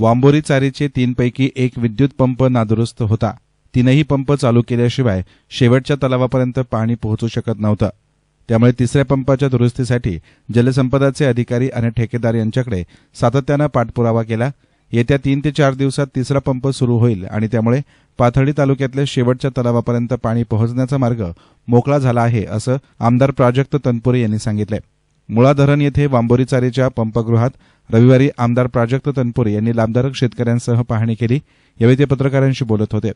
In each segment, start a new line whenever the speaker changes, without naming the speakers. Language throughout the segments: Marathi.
वांबोरी चारीचे तीनपैकी एक विद्युत पंप नादुरुस्त होता. तीनही पंप चालू केल्याशिवाय शेवटच्या तलावापर्यंत पाणी पोहोचू शकत नव्हतं. त्यामुळे तिसऱ्या पंपाच्या दुरुस्तीसाठी जलसंपदाचे अधिकारी आणि ठेकेदार यांच्याकडे सातत्यानं पाठपुरावा केला. येत्या तीन ते चार दिवसात तिसरा पंप सुरू होईल आणि त्यामुळे पाथर्डी तालुक्यातल्या शेवटच्या तलावापर्यंत पाणी पोहोचण्याचा मार्ग मोकळा झाला आहे असं आमदार प्राजक्त तनपुरे यांनी सांगितलं मुळा धरण येथे वांबोरी चारीच्या पंपगृहात रविवारी आमदार प्राजक्त तनपुरे यांनी लाभधारक शेतकऱ्यांसह पाहणी केली. यावेळी ते पत्रकारांशी बोलत होते.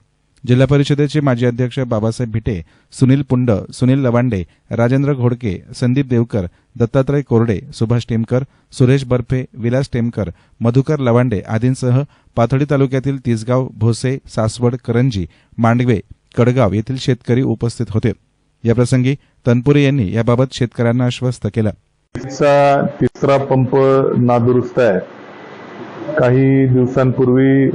जिल्हा परिषदेचे माजी अध्यक्ष बाबासाहेब भिटे सुनील पुंड सुनील लवांडे राजेंद्र घोडके संदीप देवकर दत्तात्रय कोरडे सुभाष टेमकर सुरेश बर्फे विलास टेमकर मधुकर लवांडे आदींसह पाथडी तालुक्यातील तिसगाव भोसे सासवड करंजी मांडवे कडगाव येथील शेतकरी उपस्थित होते. याप्रसंगी तनपुरे यांनी याबाबत शेतकऱ्यांना आश्वस्त केलं.
चा तिसरा पंप नादुरुस्त आहे. काही दिवसांपूर्वी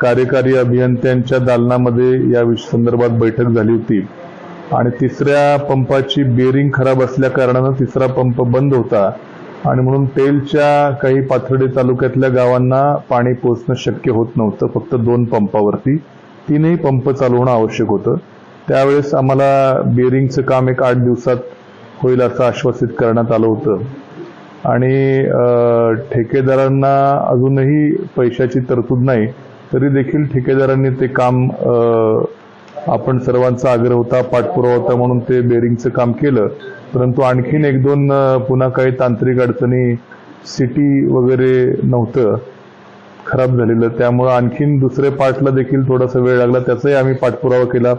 कार्यकारी अभियंत्यांच्या दालनामध्ये या संदर्भात बैठक झाली होती. आणि तिसऱ्या पंपाची बेरिंग खराब असल्या कारणानं तिसरा पंप बंद होता. आणि म्हणून तेलच्या काही पाथर्डे तालुक्यातल्या गावांना पाणी पोचणं शक्य होत नव्हतं. फक्त दोन पंपावरती तीनही पंप चालवणं आवश्यक होतं. त्यावेळेस आम्हाला बेरिंगचं काम एक आठ दिवसात होईल असं आश्वासित करण्यात आलं होतं. आणि ठेकेदारांना अजूनही पैशाची तरतूद नाही तरी देखील ठेकेदारांनी ते काम आपण सर्वांचा आग्रह होता पाठपुरावा होता म्हणून ते बेरिंगचं काम केलं. परंतु आणखीन एक दोन पुन्हा काही तांत्रिक अडचणी सिटी वगैरे नव्हतं खराब झालेलं. त्यामुळं आणखीन दुसऱ्या पार्टला देखील थोडासा वेळ लागला त्याचाही आम्ही पाठपुरावा केला.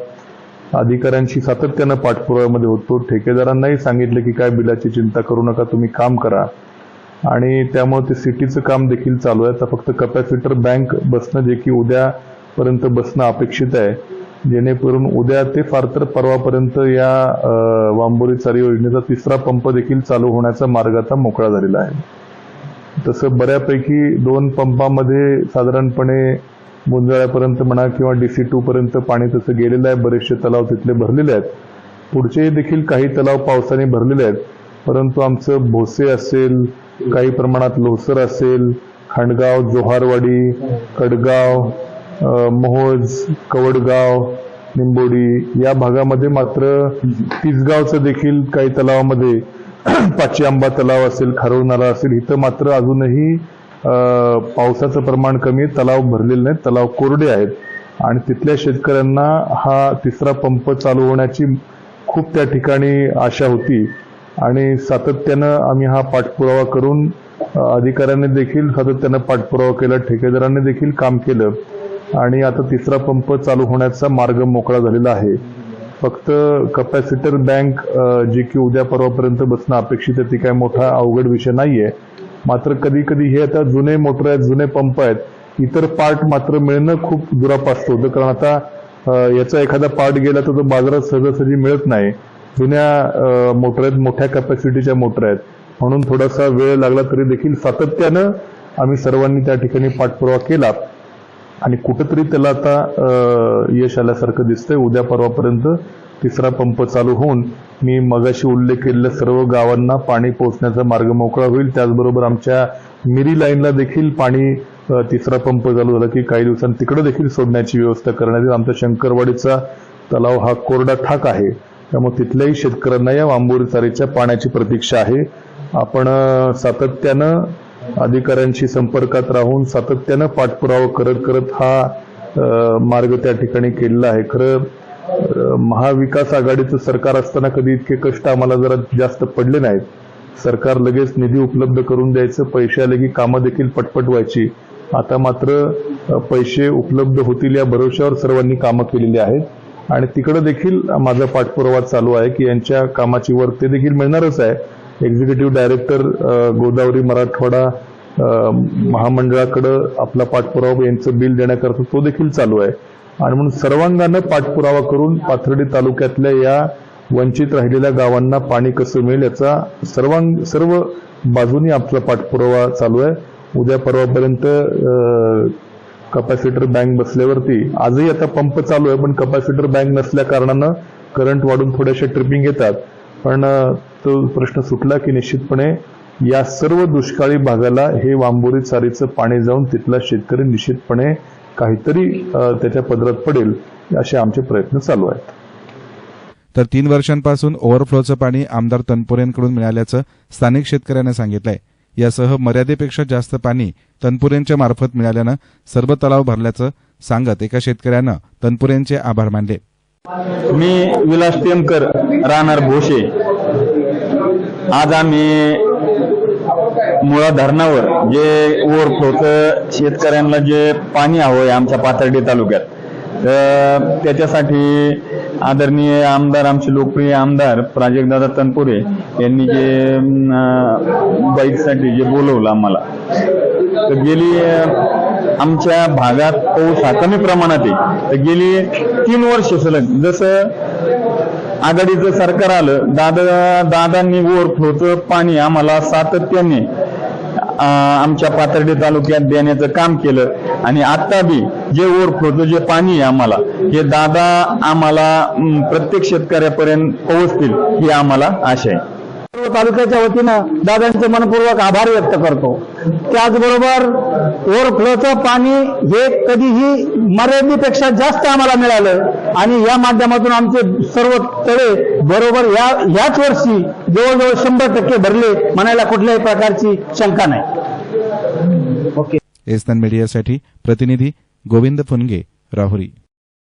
अधिकाऱ्यांशी सातत्यानं पाठपुराव्यामध्ये होतो. ठेकेदारांनाही सांगितलं की काय बिलाची चिंता करू नका तुम्ही काम करा. आणि त्यामुळे ते सिटीचं काम देखील चालू आहे. आता फक्त कपॅसिटर बँक बसणं जे की उद्यापर्यंत बसणं अपेक्षित आहे. जेणेकरून उद्या ते फार तर परवापर्यंत या वांबोरी चारी योजनेचा तिसरा पंप देखील चालू होण्याचा मार्ग आता मोकळा झालेला आहे. तसं बऱ्यापैकी दोन पंपामध्ये साधारणपणे गुंजाळ्यापर्यंत म्हणा किंवा डीसी टू पर्यंत पाणी तसं गेलेलं आहे. बरेचसे तलाव तिथले भरलेले आहेत. पुढचे देखील काही तलाव पावसाने भरलेले आहेत. परंतु आमचं भोसे असेल काही प्रमाणात लोसर असेल खांडगाव जोहारवाडी कडगाव मोहोज कवडगाव निंबोडी या भागामध्ये मात्र तिसगावचं देखील काही तलावामध्ये पाची आंबा तलाव असेल खारोळ नाला असेल इथं मात्र अजूनही पावसाचं प्रमाण कमी तलाव भरलेले नाहीत तलाव कोरडे आहेत. आणि तिथल्या शेतकऱ्यांना हा तिसरा पंप चालू होण्याची खूप त्या ठिकाणी आशा होती. आणि सातत्यानं आम्ही हा पाठपुरावा करून अधिकाऱ्यांनी देखील सातत्यानं पाठपुरावा केला ठेकेदारांनी देखील काम केलं. आणि आता तिसरा पंप चालू होण्याचा मार्ग मोकळा झालेला आहे. फक्त कपॅसिटर बँक जी की उद्या परवापर्यंत बसणं अपेक्षित आहे ती काय मोठा अवघड विषय नाहीये. मात्र कधी कधी हे आता जुने मोटर आहेत जुने पंप आहेत इतर पार्ट मात्र मिळणं खूप दुरापास्त होतं. कारण आता याचा एखादा पार्ट गेला तर तो बाजारात सहजासहजी मिळत नाही. जुन्या मोटर आहेत मोठ्या कॅपॅसिटीच्या मोटर आहेत. म्हणून थोडासा वेळ लागला तरी देखील सातत्यानं आम्ही सर्वांनी त्या ठिकाणी पाठपुरावा केला. आणि कुठंतरी त्याला आता यश आल्यासारखं दिसतंय. उद्या परवापर्यंत तिसरा पंप चालू होऊन मी मगाशी उल्लेख केलेल्या सर्व गावांना पाणी पोहोचण्याचा मार्ग मोकळा होईल. त्याचबरोबर आमच्या मिरी लाईनला देखील पाणी तिसरा पंप चालू झाला की काही दिवसांनी तिकडे देखील सोडण्याची व्यवस्था करण्यात येईल. आमच्या शंकरवाडीचा तलाव हा कोरडा ठाक आहे. त्यामुळे तिथल्याही शेतकऱ्यांना या वांबोरी चारीच्या पाण्याची प्रतीक्षा आहे. आपण सातत्यानं अधिकाऱ्यांशी संपर्कात राहून सातत्यानं पाठपुरावा करत करत हा मार्ग त्या ठिकाणी केलेला आहे. खरं महाविकास आघाडीचं सरकार असताना कधी इतके कष्ट आम्हाला जरा जास्त पडले नाहीत. सरकार लगेच निधी उपलब्ध करून द्यायचं पैसे आले की कामं देखील पटपट व्हायची. आता मात्र पैसे उपलब्ध होतील या भरोश्यावर सर्वांनी कामं केलेली आहेत. आणि तिकडं देखील माझा पाठपुरावा चालू आहे की यांच्या कामाची वर ते देखील मिळणारच आहे. एक्झिक्युटिव्ह डायरेक्टर गोदावरी मराठवाडा महामंडळाकडं आपला पाठपुरावा यांचं बिल देण्याकरता तो देखील चालू आहे. आणि म्हणून सर्वांगानं पाठपुरावा करून पाथर्डी तालुक्यातल्या या वंचित राहिलेल्या गावांना पाणी कसं मिळेल याचा सर्वांग सर्व बाजूनी आपला पाठपुरावा चालू आहे. उद्या परवापर्यंत कपॅसिटर बँक बसल्यावरती आजही आता पंप चालू आहे पण कपॅसिटर बँक नसल्या कारणानं करंट वाढून थोड्याशा ट्रिपिंग येतात पण तो प्रश्न सुटला की निश्चितपणे या सर्व दुष्काळी भागाला हे वांबोरी चारीचं पाणी जाऊन तिथला शेतकरी निश्चितपणे काहीतरी त्याच्या पदरात पडेल असे आमचे प्रयत्न चालू आहेत.
तर तीन वर्षांपासून ओव्हरफ्लोचं पाणी आमदार तनपुरेंकडून मिळाल्याचं स्थानिक शेतकऱ्यानं सांगितलंय. यासह मर्यादेपेक्षा जास्त पाणी तनपुरेंच्या मार्फत मिळाल्यानं सर्व तलाव भरल्याचं सांगत एका शेतकऱ्यानं तनपुरेंचे आभार मानले.
मी विलास टेमकर राहणार भोशे आज आम्ही मुळा धरणावर जे ओव्हरफ्लोचं शेतकऱ्यांना जे पाणी हवं आहे आमच्या पाथर्डी तालुक्यात तर त्याच्यासाठी आदरणीय आमदार आमचे लोकप्रिय आमदार प्राजक्तदादा तनपुरे यांनी जे बाईकसाठी जे बोलवलं आम्हाला तर गेली आमच्या भागात पाऊस हा कमी प्रमाणात आहे. तर गेली तीन वर्ष सलग जसं आघाडीचं सरकार आलं दादा दादांनी ओव्हरफ्लोचं पाणी आम्हाला सातत्याने आमच्या पाथर्डी तालुक्यात देण्याचं काम केलं आणि आता बी जे ओव्हरफ्लोचं जे पाणी आहे आम्हाला हे दादा आम्हाला प्रत्येक शेतकऱ्यापर्यंत पोहोचतील ही आम्हाला आशा आहे.
सर्व तालुक्याच्या वतीनं दादांचे मनपूर्वक आभार व्यक्त करतो. त्याचबरोबर ओव्हरफ्लोचं पाणी हे कधीही मर्यादेपेक्षा जास्त आम्हाला मिळालं आणि या माध्यमातून आमचे सर्व तळे बरोबर या याच वर्षी जवळजवळ शंभर टक्के भरले म्हणायला कुठल्याही प्रकारची शंका नाही. ओके
एसनन मीडियासाठी प्रतिनिधी गोविंद फुनगे राहुरी.